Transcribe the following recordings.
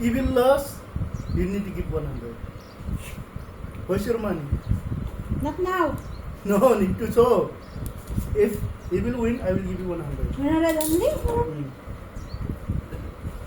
he will lose, you need to give 100. Where's your money? Not now. No, need to show. If he will win, I will give you 100. 100 only? Mm.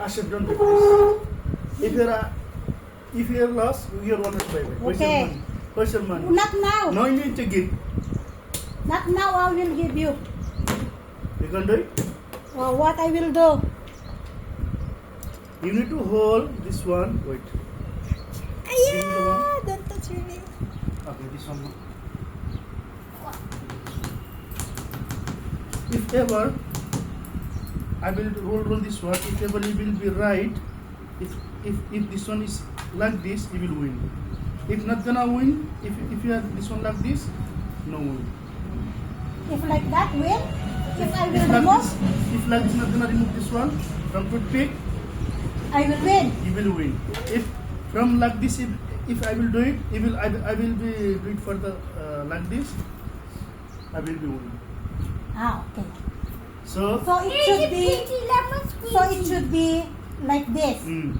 Asher, don't do this. If you're a, if you're lost, you're 100 Where's Okay. your money? Where's your money? Not now. No, you need to give. Not now I will give you. You can do it. Oh, what I will do? You need to hold this one. Wait. Ayan! Don't touch me. Okay, this one. If ever I will hold roll this one, if ever he will be right, if if if this one is like this, he will win. If not gonna win, if if you have this one like this, no win. If like that, win? If I will like remove, this, if like this not gonna remove this one from toothpick, I will win. he will win. If from like this, if, if I will do it, he will I, will- I will be do it for the uh, like this, I will be win. Ah, okay. So So it should be, so it should be like this. Mm.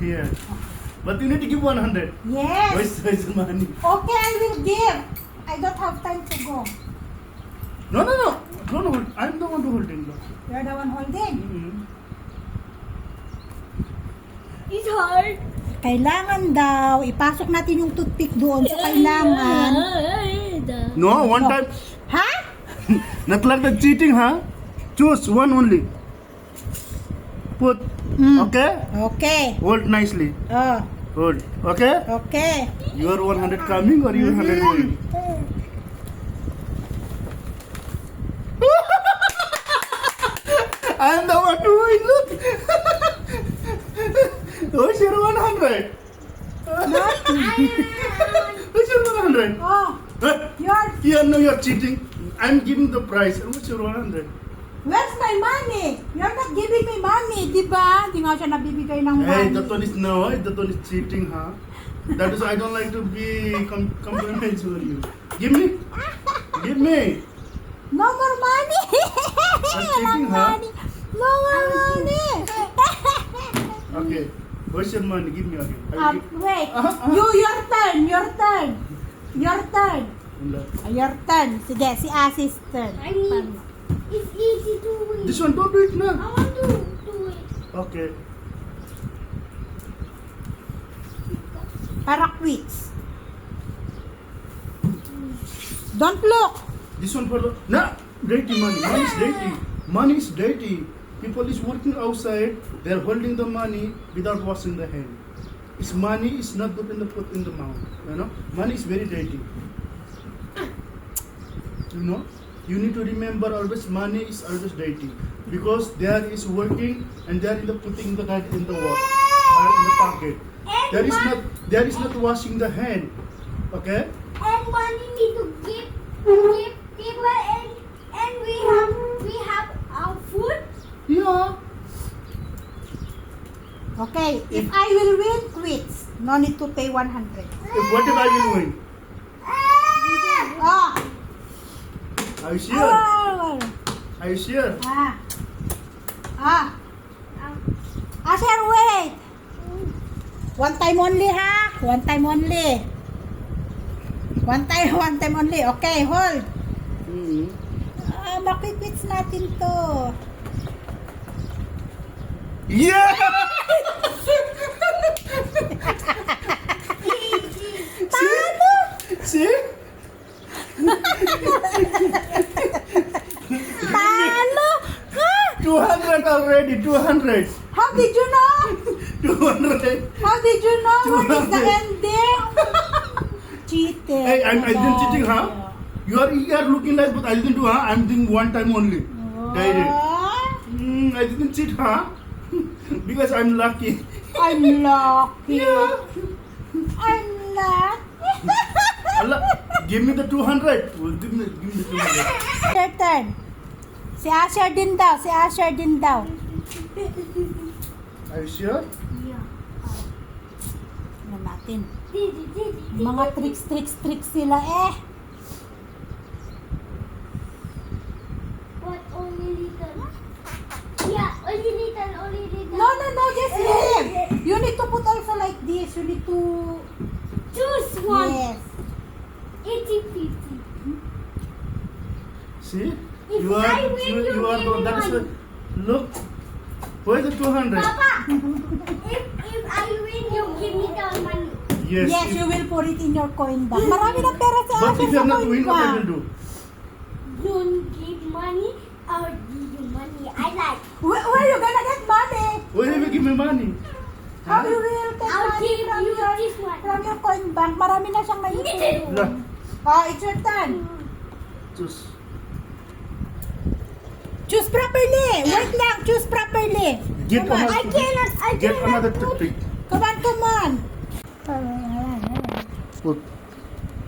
Here. But you need to give 100. Yes. Where's, where's the money? Okay, I will give. I don't have time to go. No, no, no. Don't hold. I'm the one to holding. No. You're the one holding. Mm. It's hard. Kailangan daw, ipasok natin yung toothpick doon. So, kailangan. No, one time. Ha? Not like the cheating, huh? Choose one only. Put. Mm. Okay? Okay. Hold nicely. Oh, Hold. Okay? okay. Your 100 coming or your 100 going? 100? Where's your 100? Oh, Huh? you're, Yeah, no, you're cheating. I'm giving the price. And what's your 100? where's my money? You're not giving me money, di ba? Nga siya nabibigay ng Hey, that one is no, that one is cheating, huh? That is, I don't like to be com- compliments with you. Give me, give me. No more money! Where's your money? Give me again. I will um, give- wait. Ah, ah. You, your turn, your turn. Your turn. Wala. Ah, Your turn. Sige, si Asis turn. I need. It's easy to win. This one, don't do it I now. want to do it. Okay. Para quits. Don't look. This one for the nah, dirty money. Money is dirty. Money is dirty. People is working outside. They're holding the money without washing the hand. It's money is not good in the put in the mouth. You know, money is very dirty. You know, you need to remember always money is always dirty because there is working and there in the putting the hand in the water or in the pocket. There is not there is not washing the hand. Okay. And money need to give give people and and we have we have. Yeah. Okay, if I will win, quits. No need to pay 100. If what if I will win? Oh! Are you sure? Ah! Are you sure? Ah! Ah! Asher, wait! One time only, ha? One time only. One time, one time only. Okay, hold. Mm-hmm. Ah, makikwits natin to. Yeah! Talo! See? Talo! Ah! 200 already, 200. How did you know? 200. How did you know? What is the 200. ending? Cheated. Hey, I'm, I didn't cheating, huh? You are, you are looking like, but I didn't do, huh? I'm doing one time only. Direct. Ah, Mm, I didn't cheat, huh? Because I'm lucky. I'm lucky. Yeah. I'm lucky. Allah, give me the 200. Well, give me, give me the 200. Your turn. Si Asher din daw. Si Asher din daw. Are you sure? Yeah. Ano natin? Mga tricks, tricks, tricks sila eh. What only little? Yeah, only little, only little. No, no, no. Just wait. this. You need to... Choose one. Yes. 80 50. See? If you are, I win, you, you you are give the, me that is look. Where's the 200? Papa, if if I win, you give me the money. Yes. Yes, if- you will put it in your coin bank. Marami ng pera sa But akin if you sa are not coin win, what I bank. will do? Don't give money. I'll give you money. I like. Where, where you gonna get money? Where will you give me money? How Huh? you will get I'll money give from you your, this one. from your coin bank? Marami na siyang naipon. Oh, it's your turn. just Choose properly. Wait lang. Choose properly. get Come on. another I cannot. I get cannot another toothpick. Come on, come on. Put.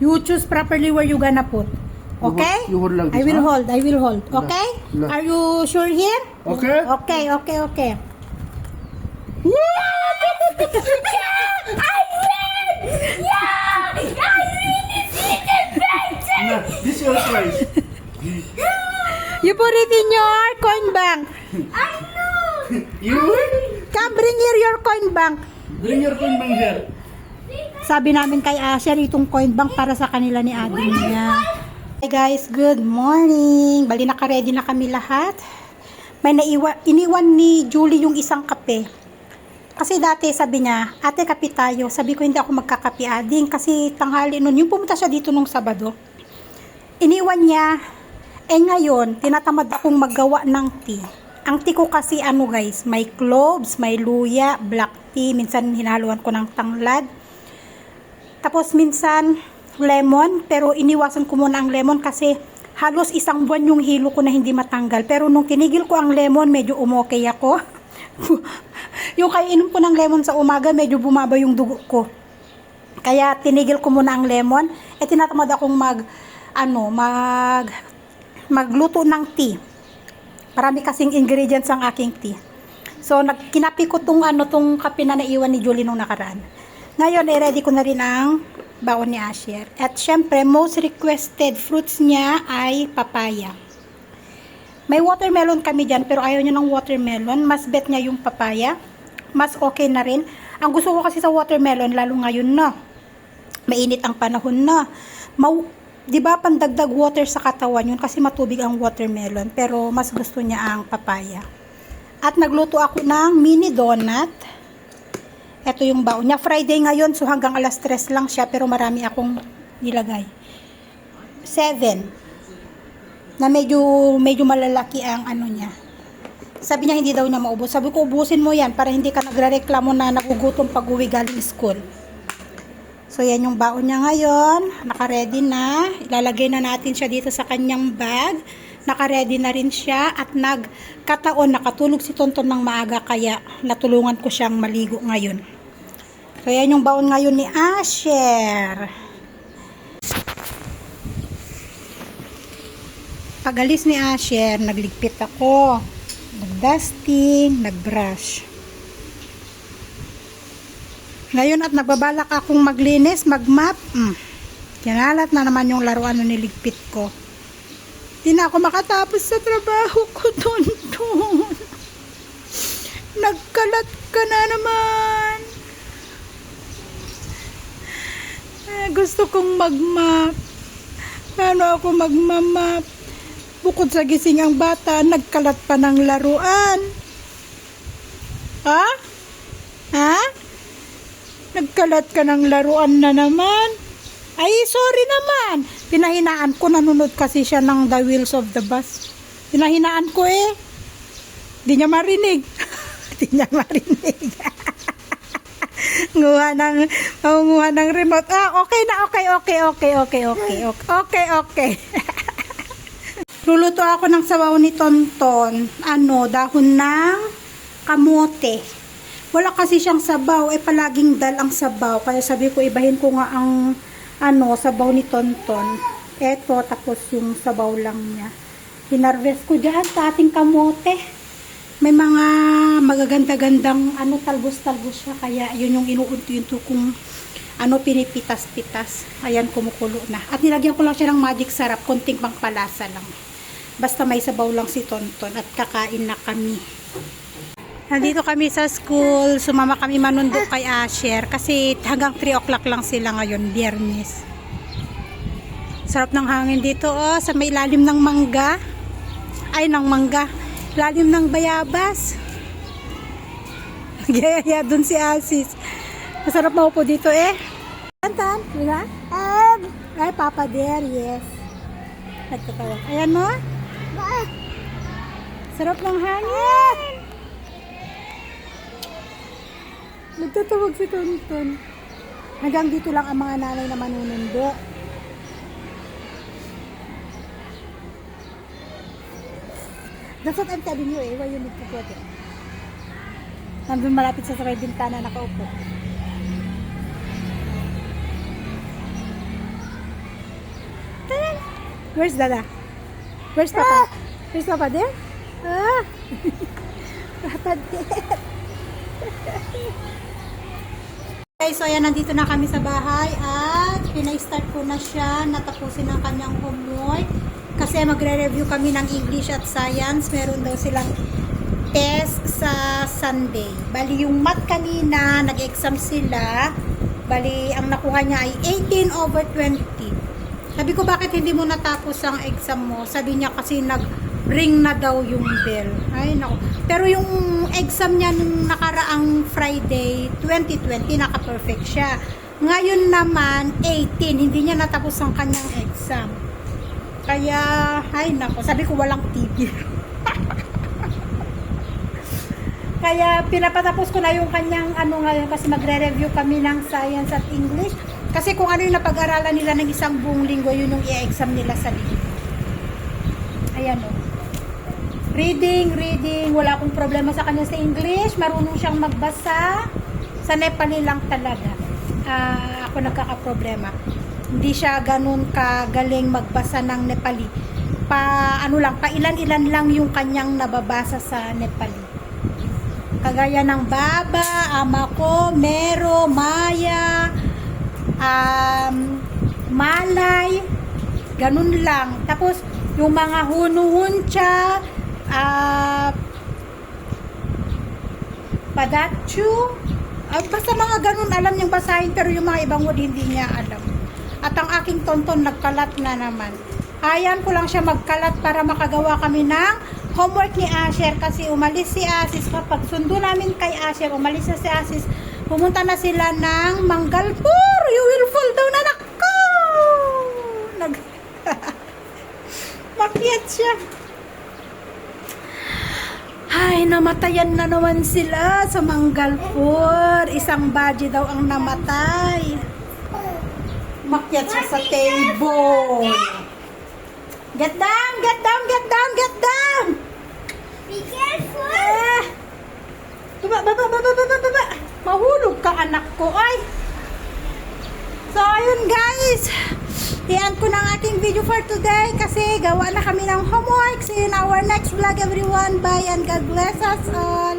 You choose properly where you gonna put. You hold- Okay? you hold like I will huh? hold. I will hold. Okay? lah. Are you sure here? Okay. Okay, okay, okay. Yeah! I win! Yeah! I win! Little better! Nah, this is your prize. You put it in your coin bank. I know! You Come, bring here your coin bank. bring your coin bank here. Sabi namin kay Asher, itong coin bank para sa kanila ni ate niya. Hey guys, good morning. Bali naka-ready na kami lahat. May naiwa, iniwan ni Julie yung isang kape. Kasi dati sabi niya, ate kape tayo. Sabi ko hindi ako magkakape ading kasi tanghali nun. Yung pumunta siya dito nung Sabado. Iniwan niya. Eh ngayon, tinatamad akong maggawa ng tea. Ang tea ko kasi ano guys, may cloves, may luya, black tea, minsan hinaluan ko ng tanglad. Tapos minsan lemon, pero iniwasan ko muna ang lemon kasi halos isang buwan yung hilo ko na hindi matanggal. Pero nung tinigil ko ang lemon, medyo umokay ako. yung kaya inom ko ng lemon sa umaga, medyo bumaba yung dugo ko. Kaya tinigil ko muna ang lemon. Eh tinatamad akong mag ano, mag magluto ng tea. Marami kasing ingredients ang aking tea. So nagkinapi ko tong ano tong kape na naiwan ni Julie nung nakaraan. Ngayon, i-ready ko na rin ang baon ni Asher. At syempre, most requested fruits niya ay papaya. May watermelon kami dyan, pero ayaw niya ng watermelon. Mas bet niya yung papaya. Mas okay na rin. Ang gusto ko kasi sa watermelon, lalo ngayon na. Mainit ang panahon na. Mau, di ba pandagdag water sa katawan yun kasi matubig ang watermelon. Pero mas gusto niya ang papaya. At nagluto ako ng mini donut. Ito yung baon niya. Friday ngayon, so hanggang alas 3 lang siya, pero marami akong nilagay. 7. Na medyo, medyo malalaki ang ano niya. Sabi niya hindi daw niya maubos. Sabi ko, ubusin mo yan para hindi ka nagre-reklamo na nagugutom pag uwi galing school. So, yan yung baon niya ngayon. Naka-ready na. Ilalagay na natin siya dito sa kanyang bag. Naka-ready na rin siya. At nagkataon, nakatulog si Tonton ng maaga. Kaya natulungan ko siyang maligo ngayon. So, yan yung baon ngayon ni Asher. Pag-alis ni Asher, nagligpit ako. Nag-dusting, nag-brush. Ngayon at nagbabalak akong maglinis, mag-map. Mm. Kinalat na naman yung laruan na niligpit ko. Di na ako makatapos sa trabaho ko, Tonton. Nagkalat ka na naman. Eh, gusto kong mag-map. Paano ako magmamap? Bukod sa gising ang bata, nagkalat pa ng laruan. Ha? Ha? Nagkalat ka ng laruan na naman. Ay, sorry naman. Pinahinaan ko, nanonood kasi siya ng The Wheels of the Bus. Pinahinaan ko eh. Di niya marinig. Di niya marinig. Nguha ng, mangunguha ng remote. Ah, okay na, okay, okay, okay, okay, okay, okay, okay, okay. Luluto ako ng sabaw ni Tonton. Ano, dahon ng kamote. Wala kasi siyang sabaw, eh palaging dal ang sabaw. Kaya sabi ko, ibahin ko nga ang ano, sabaw ni Tonton. Eto, tapos yung sabaw lang niya. Hinarvest ko dyan sa ating kamote. May mga magaganda-gandang ano, talbos-talbos siya. Kaya yun yung inuunto-unto kong ano, pinipitas-pitas. Ayan, kumukulo na. At nilagyan ko lang siya ng magic sarap. Konting pangpalasa lang. Basta may sabaw lang si Tonton at kakain na kami. Nandito kami sa school, sumama kami manundok kay Asher kasi hanggang 3 o'clock lang sila ngayon, biyernes. Sarap ng hangin dito oh, sa may ilalim ng mangga. Ay, ng mangga. Ilalim ng bayabas. Nagyayaya dun si Asis. Masarap maupo dito eh. Tantan, diba? Um, ay, Papa there, yes. Nagtatawa. Ayan mo. Sarap ng hangin. Nagtatawag si Tonton. Hanggang dito lang ang mga nanay na manunundo. That's what I'm telling you eh. Why you need to put it? Nandun malapit sa may bintana nakaupo. Where's Dada? Where's Papa? Where's Papa there? Ah! Papa there. Okay, so ayan, nandito na kami sa bahay at pinay-start ko na siya natapusin ang kanyang homework kasi magre-review kami ng English at Science. Meron daw silang test sa Sunday. Bali, yung math kanina, nag-exam sila. Bali, ang nakuha niya ay 18 over 20. Sabi ko, bakit hindi mo natapos ang exam mo? Sabi niya kasi nag-ring na daw yung bell. Ay, nako. Pero yung exam niya nung nakaraang Friday, 2020, naka-perfect siya. Ngayon naman, 18, hindi niya natapos ang kanyang exam. Kaya, ay nako, sabi ko walang tigil. Kaya pinapatapos ko na yung kanyang ano ngayon kasi magre-review kami ng science at English. Kasi kung ano yung napag-aralan nila ng isang buong linggo, yun yung i-exam nila sa linggo. Ayan o. Reading, reading. Wala akong problema sa kanya sa English. Marunong siyang magbasa. Sa Nepali lang talaga. Ah, ako nagkakaproblema. Hindi siya ganun kagaling magbasa ng Nepali. Pa, ano lang, pa ilan-ilan lang yung kanyang nababasa sa Nepali. Kagaya ng Baba, Amako, Mero, Maya, um, Malay, ganun lang. Tapos, yung mga Hunuhuncha, ah, Padatsu, ah, basta mga ganun alam niyang basahin pero yung mga ibang word hindi niya alam. At ang aking tonton nagkalat na naman. Ayan ko lang siya magkalat para makagawa kami ng homework ni Asher kasi umalis si Asis kapag sundo namin kay Asher, umalis na si Asis, pumunta na sila ng Manggalpur. You will fall down anak ko! Nag... Makiat siya. Ay, namatayan na naman sila sa Manggalpur. Isang baji daw ang namatay. Makyat siya sa table. Get down, get down, get down, get down. Be careful. Ah. Baba, baba, baba, baba, baba. Mahulog ka anak ko, ay. So, ayun guys. Iyan ko ng aking video for today kasi gawa na kami ng homework. See you in our next vlog everyone. Bye and God bless us all.